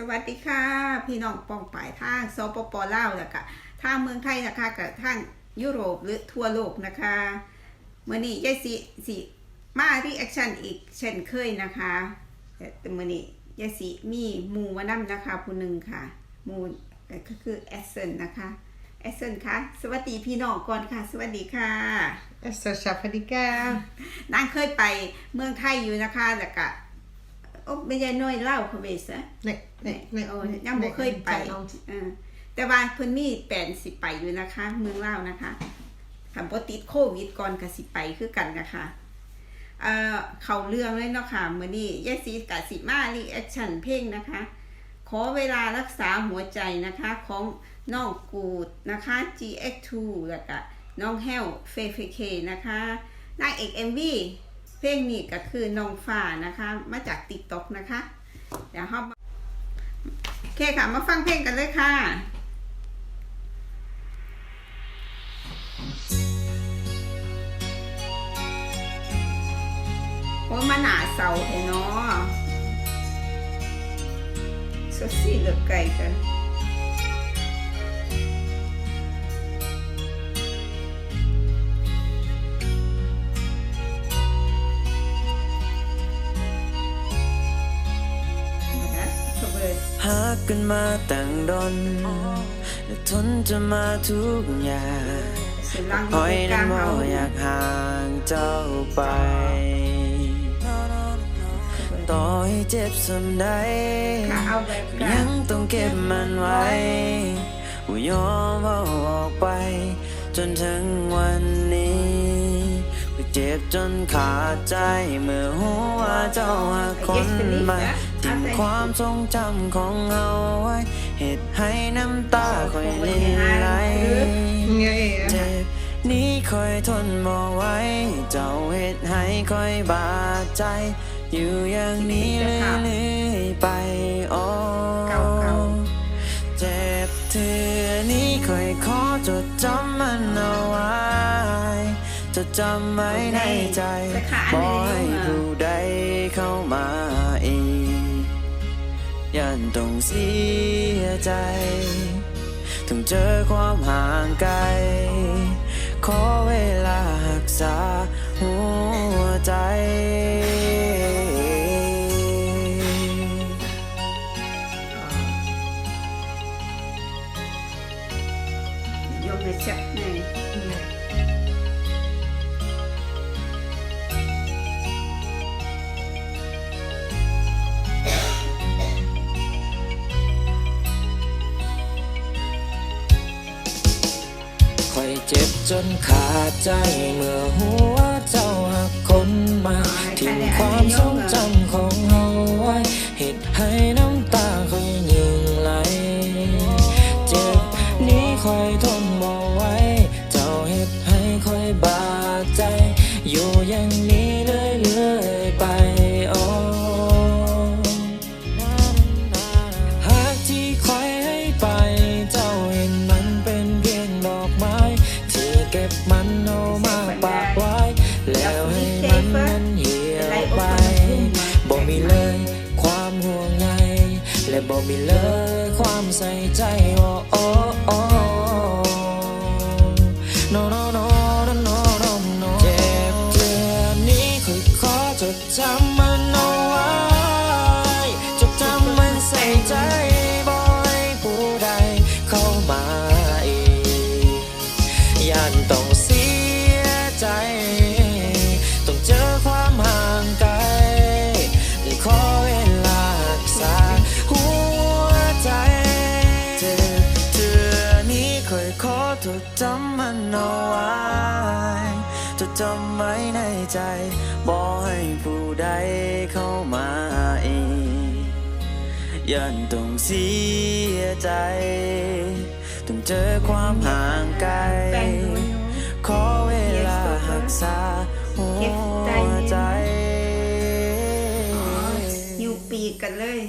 สวัสดีค่ะ พี่น้องปองป่ายทางสปปลาวแล้วก็ทางเมืองไทยนะคะกับทางยุโรปหรือทั่วโลกนะคะเมื่อนี้ยายสิสิมารีแอคชั่นอีกเช่นเคยนะคะแต่เมื่อนี้ยายสิมีหมูมานํนะคะผู้หนึ่งค่ะหมูก็คือแอสเซนนะคะแอสเซนคะสวัสดีพี่น้องก่อนค่ะ สวัสดีค่ะ Så Shafadika. นางเคยไปเมืองไทยอยู่นะคะแล้วก็ โอ้ไม่ใช่น้อยเล่าเขาเวสอะ Nej, nej, nej. โอ้ยังบ่เคยไปเออแต่ว่าเพิ่นมีแปลนสิไปอยู่นะคะ เมืองลาวนะคะถ้าบ่ติดโควิดก่อนก็สิไปคือกันนะคะเอ่อเข้าเรื่องเลยเนาะค่ะมื้อนี้ยายสีกับสิมารีแอคชั่นเพลงนะคะ ขอเวลารักษาหัวใจนะคะของน้องกูดนะคะ GX2 แล้วก็น้องแฮวเฟเฟเคนะคะนางเอก MV เพลงนี้ก็คือน้องฟ้านะคะ มาจาก TikTok นะคะ เดี๋ยวเฮามาโอเคค่ะ มาฟังเพลงกันเลยค่ะโอ้มาหนาเสาเห็นเนาะสดสีเหลือไก่กัน หากกันมาตั้งดนและทนจะมาทุกอย่างเสียงรังคอยนั้นงบ่เอยากห่างเจ้าไป ต่อให้เจ็บสำใดค่ะเอาแบบกลายังต้องเก็บมันไว้ว่ายอมเอาออกไป จนถึงวันนี้ก็เจ็บจนขาดใจเมื่อหัวเจ้าหาคนใหม่ ทิ้งความทรงจำของเราไว้ เหตุให้น้ำตาคอยลินไหลเจ็บนี้คอยทนบ่ไหว้เจ้าเหตุให้คอยบาดใจ อยู่อย่างนี้เรื่อยไปโอ้เจ็บเธอนี้คอยขอจดจำมันเอาไว้จดจำไว้ในใจบ่ให้ผู้ใดเข้ามา ยันต้องเสียใจถึงเจอความห่างไกล ขอเวลารักษาหัวใจ จ็บจนขาดใจเมื่อหัวเจ้าหักคนมาทิ้งความทรง และบ่มีเลยความใส่ใจว่า จำมันเอาไว้จดจำไว้ในใจบ่ให้ผู้ใดเข้ามาอีกยันต้องเสียใจ ต้องเจอความห่างไกล ขอเวลารักษาหัวใจ อยู่ปีกกันเลย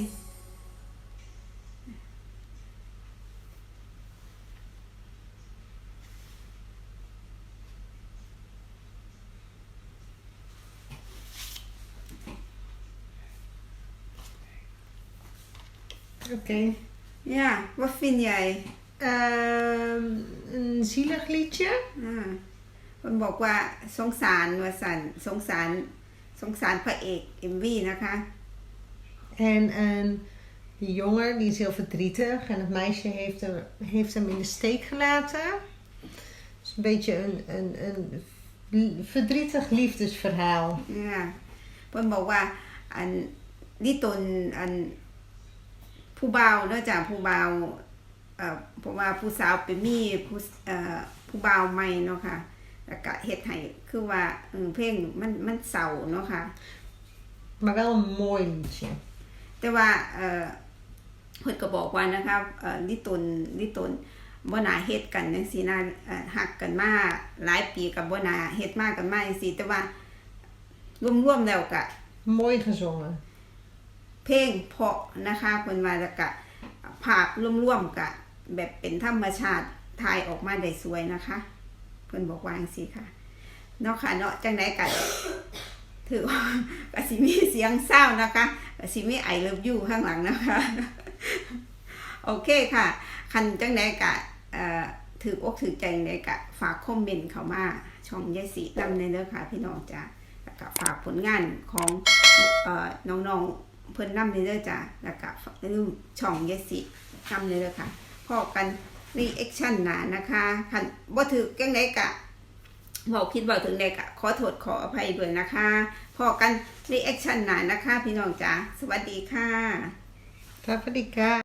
Oké. เนี่ยว่าฟินใหญ่ Ehm, een zielig liedje. อ่าคนบอกว่าสงสารว่าสันสงสารสงสารพระเอกเอ็มวีนะคะ En een die jongen die is heel verdrietig. En het meisje heeft hem, heeft hem in de steek gelaten. Het is een beetje een, een, een verdrietig liefdesverhaal. เนี่ยเพิ่นบอกว่า อันนี่ตนอัน ผู้บ่าวเนาะจ้ะผู้บ่าวเอ่อเพราะว่าผู้สาวไปมีผู้เอ่อผู้บ่าวใหม่เนาะค่ะแล้วก็เฮ็ดให้คือว่าเออเพลงมันมันเศร้าเนาะค่ะ Maar wel een mooi liedje. แต่ว่าเอ่อเพิ่นก็บอกว่านะคะเอ่อลิตนลิตนบ่น่าเฮ็ดกันจังซี่นะเอ่อฮักกันมาหลายปีกับบ่น่าเฮ็ดมากันมาจังซี่แต่ว่ารวมๆแล้วก็ Mooi gezongen. เพลงเพาะนะคะเพิ่นว่าแล้วก็ภาพรวมๆก็แบบเป็นธรรมชาติถ่ายออกมาได้สวยนะคะ เพิ่นบอกว่าจังซี่ค่ะเนาะค่ะเนาะจังได๋ก็ถือว่ากสิมีเสียงเศร้านะคะกสิมีไอเลิฟยูข้างหลังนะคะ โอเคค่ะ คันจังไดกะเอ่อถืออกถือใจจังไกะฝากคอมเมนต์เข้ามาช่องยายสีนำในเด้อค่ะพี่น้องจ้าแล้วก็ฝากผลงานของเอ่อน้องๆ เพิ่นนำในเด้อจ้ะแล้วก็ฝากอย่าลืมช่องยายสินำในเด้อค่ะพอกันรีแอคชั่นหนานะคะคันบ่ถือจังไดกะบอกคิดบอกถึงใดกะขอโทษขออภัยด้วยนะคะพอกันรีแอคชั่นหนานะคะ พี่น้องจ้าสวัสดีค่ะสวัสดีค่ะ